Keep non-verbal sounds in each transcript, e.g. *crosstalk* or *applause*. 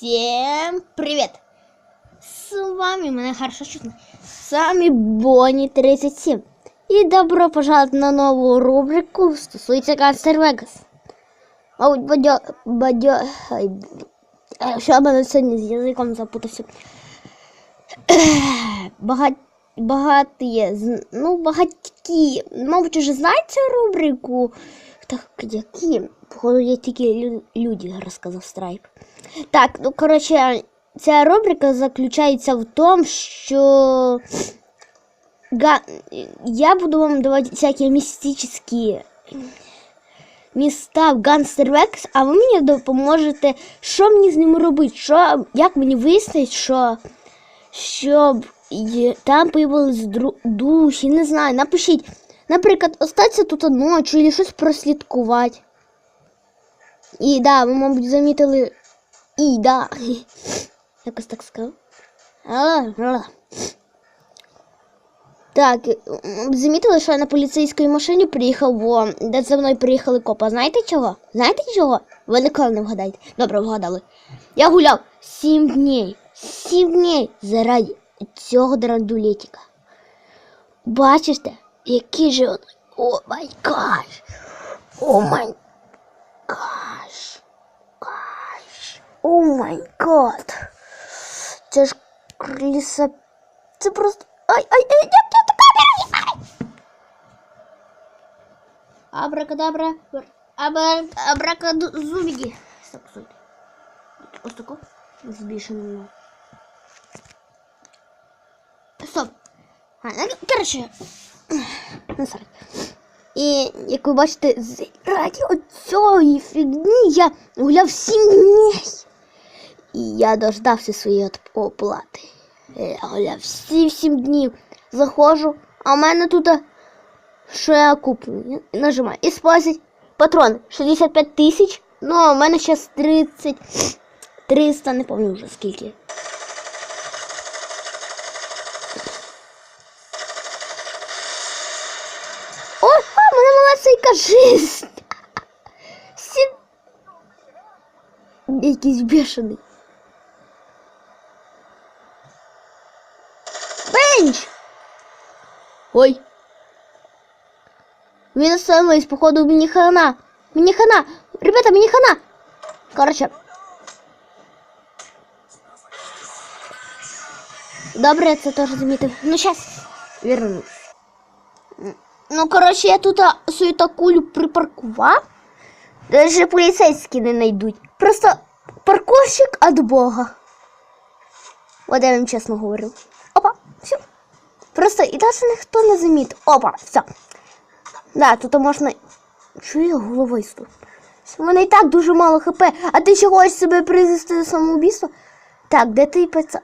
Всем привет! С вами, мене хорошо чутно, с вами Бонни 37. І добро пожаловать на нову рубрику стосується Гангстер Вегас. Мабуть, бадьо... бадьо... Що мене сьогодні з язиком запутався. *clears throat* Багат... Багаті, ну, багатькі, мабуть, уже знають рубрику. Так, які? Походу, я тільки лю- люди розказав страйк. Так, ну коротше, ця рубрика заключається в тому, що га... я буду вам давати всякі містичні міста в Ганстер Векс, а ви мені допоможете, що мені з ними робити, що, як мені вияснити, що щоб там появились дру- душі, не знаю, напишіть. Наприклад, остатися тут ночі, або щось прослідкувати. І да, ви, мабуть, замітили. І да. *laughs* Якось так сказав. *laughs* Так, замітили, що я на поліцейській машині приїхав, бо де за мною приїхали копа. Знаєте чого? Знаєте чого? Ви ніколи не вгадаєте. Добре, вгадали. Я гуляв сім днів. Сім днів заради цього драндулетика. Бачите, який же він. О май гаш. О май гаш. Гаш. О май гад. Це ж кріса. Це просто. Ай, ай, ай, як я така ай! Абракадабра. Абра... Абракадзубіді. Стоп, стоп. Ось тако. Збільшено. Стоп. А, ну, коротше. Ну, сорі. І як ви бачите, заради оцієї фігні я гуляв сім днів. І я дождався своєї оплати. Я гуляв всі сім днів. Заходжу, а в мене тут а, що я куплю. Нажимаю. І спасить патрон 65 тисяч. Ну, а в мене зараз 30, 300, не пам'ятаю вже скільки. мене малесенька жизнь. Сі... Якийсь бешений. Бенч! Ой. Він остановились, походу, мені хана. Мені хана. Ребята, мені хана. Короче. Добре, я це теж замітив. Ну, сейчас вернусь. Ну, коротше, я тут свою такулю припаркував. Даже поліцейські не знайдуть. Просто парковщик від Бога. От я вам чесно говорю. Опа, все. Просто і навіть ніхто не замітив. Опа, все. Да, тут можна. Чую я головою стук. У мене і так дуже мало хп, а ти ще хочеш себе призвести до самоубійства? Так, де ти пацан?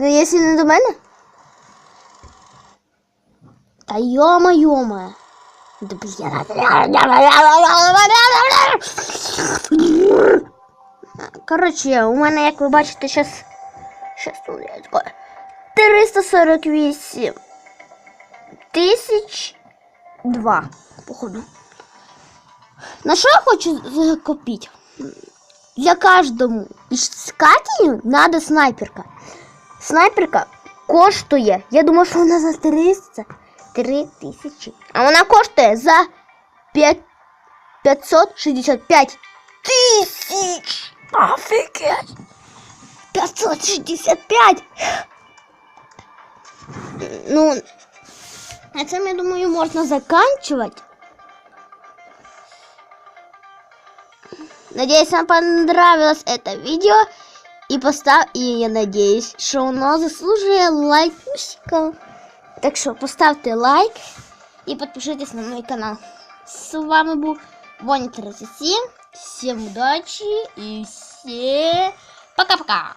Ну, якщо не до мене? Та йома, йома. Коротше, у мене, як ви бачите, зараз... Щас тут я такое. 348 тисяч два, походу. На що я хочу закопити? Для каждому искателю надо снайперка. Снайперка коштує. Я думаю, що вона за 300 3 тисячі. А вона коштує за 5, 565 тисяч. Офігеть. 565. Ну, на цьому, я думаю, можна заканчивать. Надеюсь, вам понравилось это видео. И постав... И я надеюсь, что оно заслуживает лайкусика. Так что поставьте лайк и подпишитесь на мой канал. С вами был Бонни 37. Всем удачи и всем пока-пока.